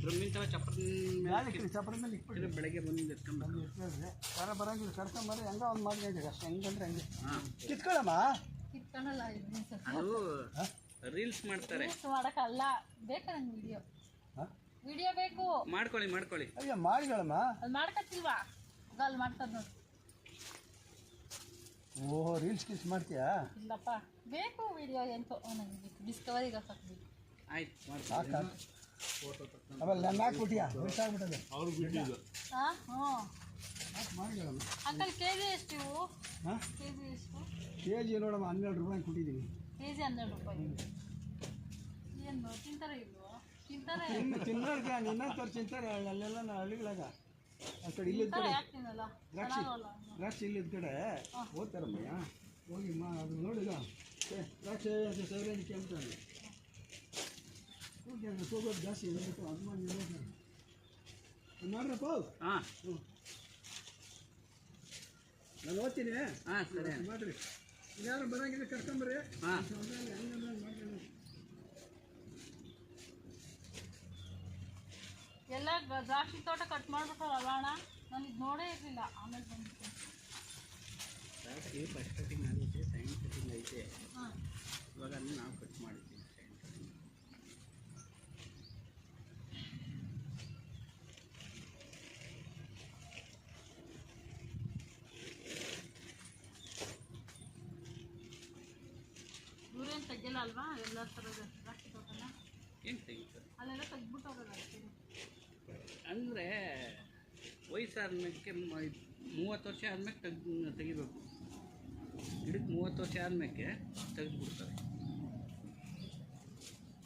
ಡ್ರಮ್ಮಿನ ತರ ಚಪ್ಪರ ಇಕ್ರಿ ಚಪ್ಪರ ಮೇಲೆ ಇಟ್ಬಿಡ್ರಿ ಬೆಳಗ್ಗೆ ಬಂದು ಎತ್ಕೊಂಡ್ಬರ್ತಾರೆ ಇಟ್ಕೊಳ್ರಿ ಬರ ಬರಂಗಿಲ್ಲ ಕರ್ಕೊಂಬರ್ರಿ ಹೆಂಗ ಒಂದು ಮಾಡ್ಕೊಂಡಿರಿ ಅಷ್ಟೇ ಹೆಂಗಂದ್ರೆ ಹಂಗೆ. ಕಿತ್ಕೊಳ್ಳಮ್ಮ? ಅದು ರೀಲ್ಸ್ ಮಾಡ್ತಾರೆ. ಮಾಡಕ್ಕಲ್ಲ ಬೇಕಾ ನಂಗೆ ವಿಡಿಯೋ ವಿಡಿಯೋ ಬೇಕು. ಮಾಡ್ಕೊಳ್ಳಿ ಮಾಡ್ಕೊಳ್ಳಿ. ಅಯ್ಯೋ ಮಾಡಿಗಳಮ್ಮ. ಅದು ಮಾಡ್ಕತ್ತಿಲ್ವಾ? ಗಲ್ ಅಲ್ಲಿ ಮಾಡ್ತದ ನೋಡಿ. ಓಹ್ ರೀಲ್ಸ್ ಕಿಸ್ ಮಾಡ್ತೀಯಾ? ಇಲ್ಲಪ್ಪ. ಬೇಕು ವಿಡಿಯೋ ಎಂತೋ ನನಗೆ ಡಿಸ್ಕವರಿಗೆ ಸಾಕು ಆಯ್ತು ಸಾಕ? ಆಮೇಲೆ ನನ್ನ ಹಾಕ್ಬಿಟ್ಟಿಯಾ ಬಿಟ್ಟಾಗ್ಬಿಟ್ಟದೆ ಹಾಂ ಹ್ಞೂ. ಮಾಡಿಗಳಮ್ಮ ಅಂಕಲ್ ಕೆ ಜಿ ಎಷ್ಟು ಇವು? ಹಾಂ? ಕೆ ಜಿ ಎಷ್ಟು? ಕೆ ಜಿ ನೋಡಮ್ಮ ಹನ್ನೆರಡು ರೂಪಾಯಿ ಕೊಟ್ಟಿದ್ದೀನಿ. ಕೆ ಜಿ ಹನ್ನೆರಡು ರೂಪಾಯಿ. ಏನು ತಿಂತಾರೆ ಇಲ್ವೋ? ತಿಂತಾರೆ ಇನ್ನು ತಿನ್ನೋರ್ಗೆ ನಿನ್ನಂತವ್ರು ತಿಂತಾರೆ ಅಲ್ಲೆಲ್ಲ ನಾವು ಹಳ್ಳಿಗಳಾಗ. ಆ ಕಡೆ ಇಲ್ಲಿದ್ದ ಕಡೆ ಯಾಕೆ ತಿನ್ನಲ್ಲ? ದ್ರಾಕ್ಷಿ. ದ್ರಾಕ್ಷಿ ಇಲ್ಲಿದ್ದ ಕಡೆ. ಓದ್ತಾರಮ್ಮಯ್ಯ ಹೋಗಿ ಮಾ ಅದು ನೋಡಿದ ಏ ದ್ರಾಕ್ಷಿ ಸೈಲೆಂಟ್ ಅಂತಾನೆ ಹೋಗೋದು ಜಾಸ್ತಿ ಹಾಂ ಹ್ಞೂ ನಾನು ಹಾಂ ಸರಿ ಮಾಡ್ರಿ ಬರಂಗಿಲ್ಲ ಹಾಂ ಮಾಡ್ರಿ ಎಲ್ಲ ದ್ರಾಕ್ಷಿ ತೋಟ ಕಟ್ ಮಾಡ್ಬೇಕಲ್ಲ ಅಣ್ಣ ನಾನು ಇದು ನೋಡೇ ಇರಲಿಲ್ಲ ಆಮೇಲೆ ಬಂದ್ಬಿಟ್ಟು ಫಸ್ಟ್ ಕಟಿಂಗ್ ಕಟಿಂಗ್ ಐತೆ ಹಾಂ ಇವಾಗ ಅದನ್ನ ನಾವು ಕಟ್ ಮಾಡಿದ್ದೀವಿ ಸೈನ್ ಕಟಿಂಗ್ ಇವ್ರೇನು ತೆಗಿಯಲ್ಲ ಅಲ್ವಾ? ಎಲ್ಲ ಥರದ ದ್ರಾಕ್ಷಿ ತೋಟನ ಏನು ತೆಗಿತಾರೆ ಅಲ್ಲೆಲ್ಲ ಅಂದರೆ ವಯಸ್ಸಾದ್ಮೇಲೆ ಮೂವತ್ತು ವರ್ಷ ಆದ್ಮೇಲೆ ತೆಗ್ ತೆಗಿಬೇಕು. ಗಿಡಕ್ಕೆ ಮೂವತ್ತು ವರ್ಷ ಆದ್ಮೇಲೆ ತೆಗೆದುಬಿಡ್ತಾರೆ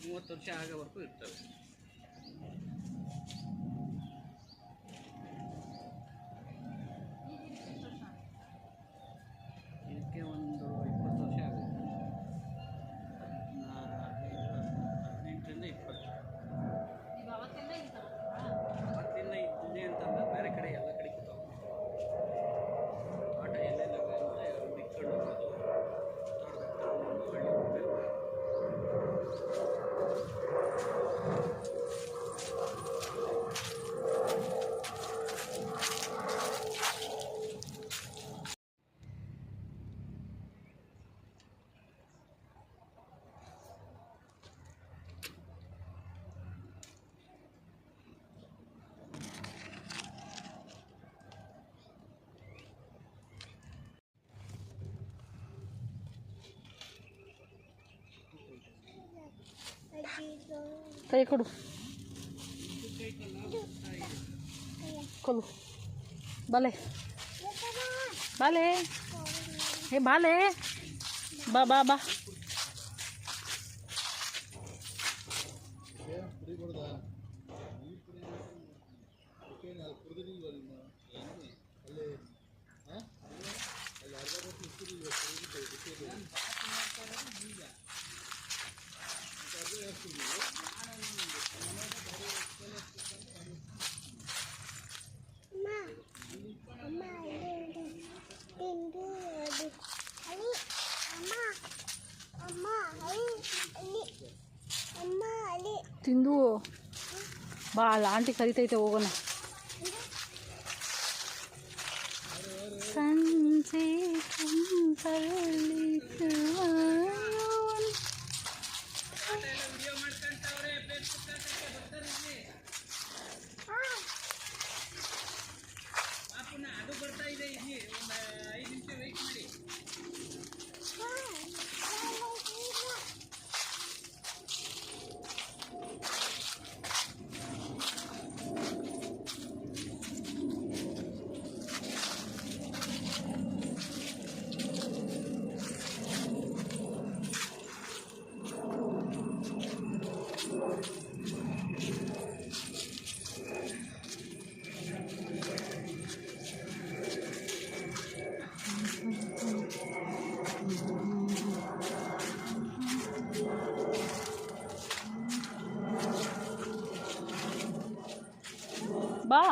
ಮೂವತ್ತು ವರ್ಷ ಆಗೋವರೆಗೂ ಇರ್ತವೆ. ಕೈ ಕೊಡು. ಕೊಲು ಬಾಲೆ. ಬಾಲೆ. ಹೇ ಬಾಲೆ. ಬಾ ಬಾ ಬಾ. ತಿಂದು ಬಾ ಲಾಂಟಿ ಆಂಟಿ ಕರಿತೈತೆ ಹೋಗೋಣ ಸಂಜೆ ಕಂಪಲ್ಲಿ ಅದು ಬರ್ತಾ ಇದೆ ಇಲ್ಲಿ ಒಂದು ಐದು ನಿಮಿಷ ವೆಯ್ಟ್ ಮಾಡಿ ಬಾ.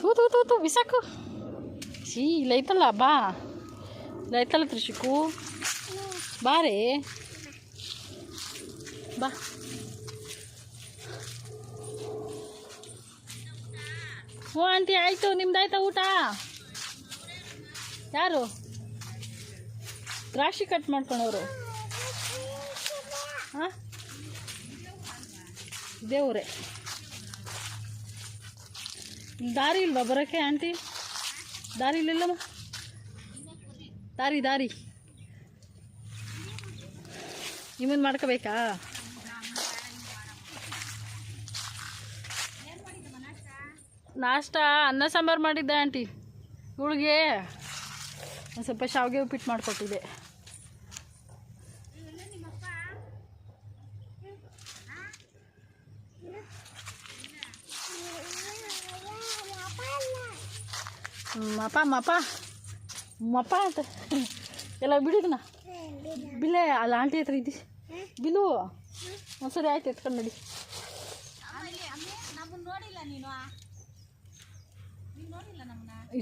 ತೂ ತೂ ತೂ ತೂ ಬಿಸಾಕು. ಸಿ ಇಲ್ಲೈತಲ್ಲ ಬಾ. ಇಲ್ಲೈತಲ್ಲ ತ್ರಿಷಿಕು ಬಾರೇ ಬಾ ಹ್ಞೂ, ಆಂಟಿ, ಆಯಿತು, ನಿಮ್ದಾಯ್ತಾ ಊಟ? ಯಾರು? ರಾಶಿ ಕಟ್ ಮಾಡ್ಕೊಳೋರು. ಹಾಂ? ದೇವ್ರೆ. ದಾರಿ ಇಲ್ವಾ ಬರೋಕ್ಕೆ, ಆಂಟಿ? ದಾರಿ ಇಲ್ಲಮ್ಮ? ದಾರಿ ದಾರಿ. ನಿಮ್ಮನ್ನು ಮಾಡ್ಕೋಬೇಕಾ? ನಾಷ್ಟ, ಅನ್ನ ಸಾಂಬಾರು ಮಾಡಿದ್ದೆ, ಆಂಟಿ. ಇವಳಿಗೆ ಒಂದು ಸ್ವಲ್ಪ ಶಾವಿಗೆ ಉಪ್ಪಿಟ್ಟು ಮಾಡಿಕೊಟ್ಟಿದ್ದೆ. ಮಪ ಮಪ. ಮಪ ಅಂತ. ಎಲ್ಲ ಬಿಡಿದನ? ಬಿಲೆ ಅಲ್ಲಿ ಆಂಟಿ ಹತ್ರ ಇದ್ದಿ. ಬಿಲು ಒಂದ್ಸರಿ ಆಯ್ತು, ಎತ್ಕೊಂಡು ನೋಡಿ.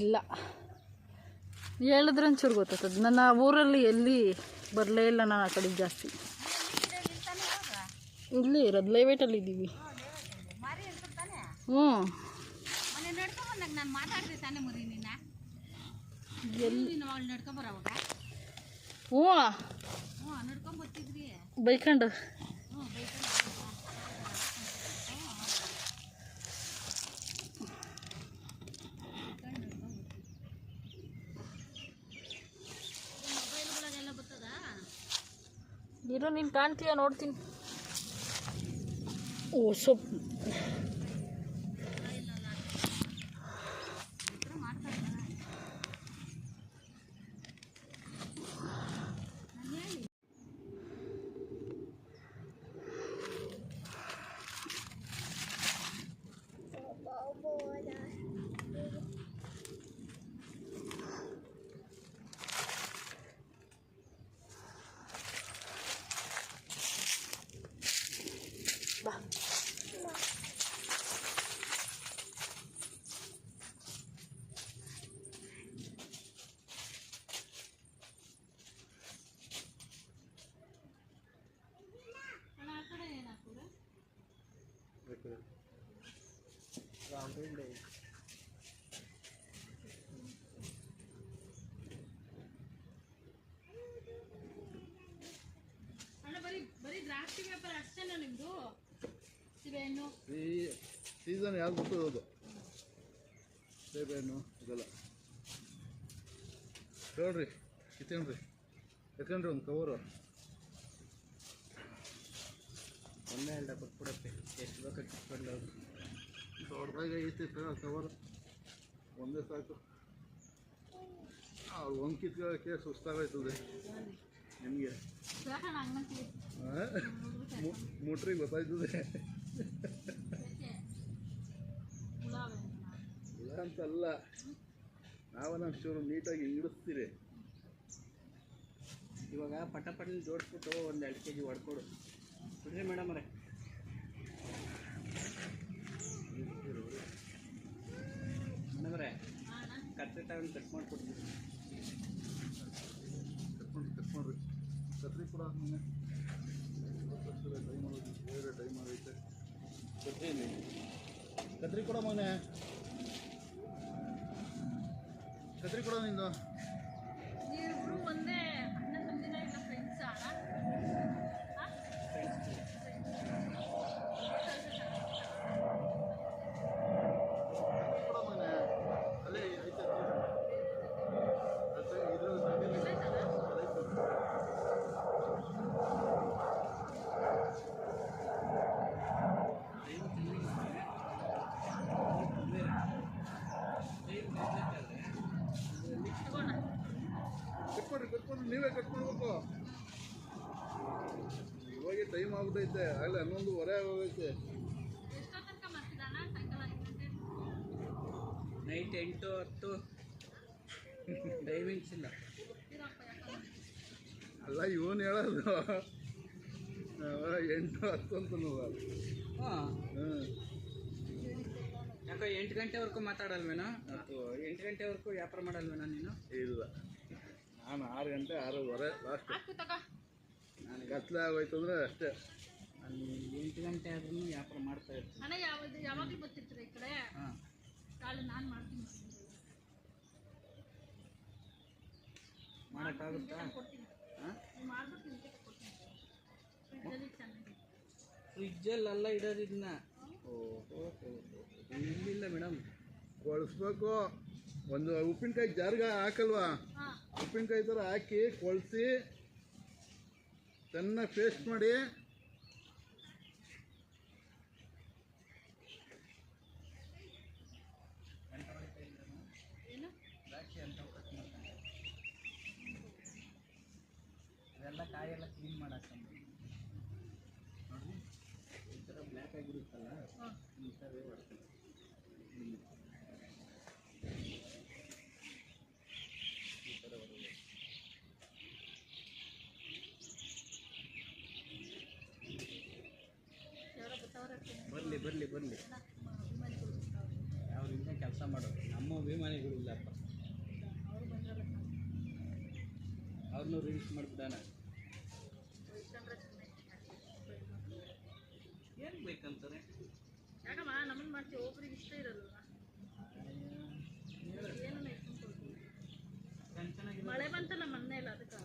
ಇಲ್ಲ. ಹೇಳಿದ್ರೆ ಒಂಚೂರು ಗೊತ್ತಾಗ್ತದೆ. ನನ್ನ ಊರಲ್ಲಿ ಎಲ್ಲಿ ಬರಲೇ ಇಲ್ಲ ನಾನು ಆ ಕಡೆ ಜಾಸ್ತಿ. ಇಲ್ಲಿ ಇರೋದು, ಲೈವೇಟಲ್ಲಿ ಇದ್ದೀವಿ. ಹ್ಞೂ ಹ್ಞೂ. ಬೈಕಂಡು. ಇರೋ ನೀನು ಕಾಣ್ತೀಯ ನೋಡ್ತೀನಿ. ಓ ಸೊಪ್ಪು ಬಾ ಅಣ್ಣ ಬರೀ ಬರೀ ದ್ರಾಕ್ಷಿ ವ್ಯಾಪಾರ ಅಷ್ಟೇನಾ ನಿಮ್ಮದು ಸಿಬೆಹಣ್ಣು ಈ ಸೀಸನ್ ಯಾವ್ದು ಬರ್ತದೆ ಅದು ಸೇಬೆಹಣ್ಣು ಇದೆಲ್ಲ. ನೋಡ್ರಿ ಕಿತ್ಕೊಂಡ್ರಿ. ಎತ್ಕೊಂಡ್ರಿ ಒಂದು ಕವರು ಒಂದೇ ಅಲ್ಲ, ಕೊಟ್ಬಿಡತ್ತೆ. ಎಷ್ಟು ಬೇಕಾಗಿ ಕಿತ್ಕೊಂಡು ದೊಡ್ಡದಾಗಿ ಐತಿ ಕವರ್ ಒಂದೇ ಸಾಕು. ಅವ್ರು ಒಂದು ಕಿತ್ಕೊಳ್ಳೋಕ್ಕೆ ಸುಸ್ತಾಗೋಯ್ತದೆ. ನಿಮಗೆ? ಮುಟ್ರಿಗೆ ಗೊತ್ತಾಯ್ತದೆ ಇಲ್ಲ ಅಂತಲ್ಲ ನಾವು ನಮ್ಮ ಚೂರು ನೀಟಾಗಿ ಇಳಿಸ್ತೀರಿ ಇವಾಗ ಪಟ ಪಟಲಿ ಜೋಡಿಸ್ಬಿಟ್ಟು ಒಂದು ಎರಡು ಕೆ ಜಿ ಹೊಡ್ಕೊಡು. ಬಿಡ್ರಿ ಮೇಡಮ್ ಮೇಡಮ್ ಅವರೇ ಕತ್ತೆ ತಗೊಂಡು ಕಟ್ ಮಾಡಿಕೊಡ್ತೀವಿ ಕಟ್ಕೊಂಡು ಕಟ್ಕೊಂಡ್ರಿ. ಕತ್ರಿ ಕೂಡ ಟೈಮ್ ಬೇರೆ ಟೈಮ್ ಆಗೈತೆ ಕತ್ರಿ ಇಲ್ಲಿ. ಕತ್ರಿ ಕೂಡ ಮೊನ್ನೆ ಕತ್ರಿ ಕೂಡ ನಿಂದು. ಒಂದೇ ಅಣ್ಣ ತಂದಿನ ಇಲ್ಲ ಫ್ರೆಂಡ್ಸ್ ಅಣ್ಣ ಕತ್ರಿ ಕೂಡ ಮಗನೆ ಅಲ್ಲೇ ಐತೆ ಕತ್ರಿ ಇದು ಅಲ್ಲೈತೆ. ಕಟ್ಕೊಡ್ರಿ ಕಟ್ಕೊಡ್ರಿ ನೀವೇ ಕಟ್ಕೊಳ್ಬೇಕು ಇವಾಗ ಟೈಮ್ ಆಗ್ಬಿಟ್ಟೈತೆ ಆಗಲೇ ಹನ್ನೊಂದುವರೆ ಆಗೋಗೈತೆ. ನೈಟ್ ಎಂಟು ಹತ್ತು. ಟೈಮಿಂಗ್ಸ್ ಇಲ್ಲ. ಅಲ್ಲ ಇವನು ಹೇಳೋದು. ಎಂಟು ಹತ್ತು ಅಂತ ಹಾಂ. ಹ್ಞೂ ಯಾಕೋ ಎಂಟು ಗಂಟೆವರೆಗೂ ಮಾತಾಡಲ್ವೇನೋ? ಎಂಟು ಗಂಟೆವರೆಗೂ ವ್ಯಾಪಾರ ಮಾಡಲ್ವೇನೋ ನೀನು? ಇಲ್ಲ. ನಾನು ಆರು ಗಂಟೆ ಆರೂವರೆ ಲಾಸ್ಟ್ ನಾನು ತಗ. ಕತ್ಲೆ ಆಗೋಯ್ತು ಅಂದರೆ ಅಷ್ಟೇ. ನಾನು ಎಂಟು ಗಂಟೆ ಆದ್ರೂ ವ್ಯಾಪಾರ ಮಾಡ್ತಾ ಇರ್ತೀನಿ. ಅಣ್ಣ ಯಾವಾಗ ಯಾವಾಗಲೂ ಬರ್ತಿರ್ತೀರ ಈ ಕಡೆ? ಹಾಂ. ನಾಳೆ ನಾನು ಮಾಡ್ತೀನಿ. ಮಾಡೋಕ್ಕಾಗುತ್ತಾ ಫ್ರಿಜ್ಜಲ್ಲೆಲ್ಲ ಇಡೋದು ಇದನ್ನ. ಓಹೋ ಇಲ್ಲಿಲ್ಲ ಮೇಡಮ್. ಕೊಳಿಸ್ಬೇಕು. ಒಂದು ಉಪ್ಪಿನಕಾಯಿ ಜಾರ್ಗ ಹಾಕಲ್ವಾ? ಉಪ್ಪಿನಕಾಯಿ ಥರ ಹಾಕಿ ಕೊಳಿಸಿ ಚೆನ್ನಾಗಿ ಪೇಸ್ಟ್ ಮಾಡಿ ಏನು ಅದೆಲ್ಲ ಕಾಯೆಲ್ಲ ಕ್ಲೀನ್ ಮಾಡಕ್ಕೆ ಈ ಥರ ಬ್ಲ್ಯಾಕ್ ಆಗಿರುತ್ತಲ್ಲ ಹಾಂ ಈ ಥರ ಬರ್ತದೆ ಈ ಥರ ಬರೋದು ಯಾರೋ ಬರ್ತಾವ್ರೆ ಬರಲಿ ಬರಲಿ ಬರಲಿ. ಅವ್ರಿಂದ ಕೆಲಸ ಮಾಡೋರು. ನಮ್ಮ ಅಭಿಮಾನಿಗಳು ಇಲ್ಲಪ್ಪ ಅವ್ರನ್ನೂ ರೀಲ್ಸ್ ಮಾಡಿಬಿಡೋಣ. ಏನ್ ಬೇಕಂತಾರೆ? ಯಾಕಮ್ಮ ನಮ್ಮನ್ನ ಮಾಡ್ತೀವಿ ಒಬ್ರಿಗೆ ಇಷ್ಟ ಇರಲ್ವಾ ಮಳೆ ಬಂತಲ್ಲ ಮೊನ್ನೆ ಇಲ್ಲ ಅದಕ್ಕೆ?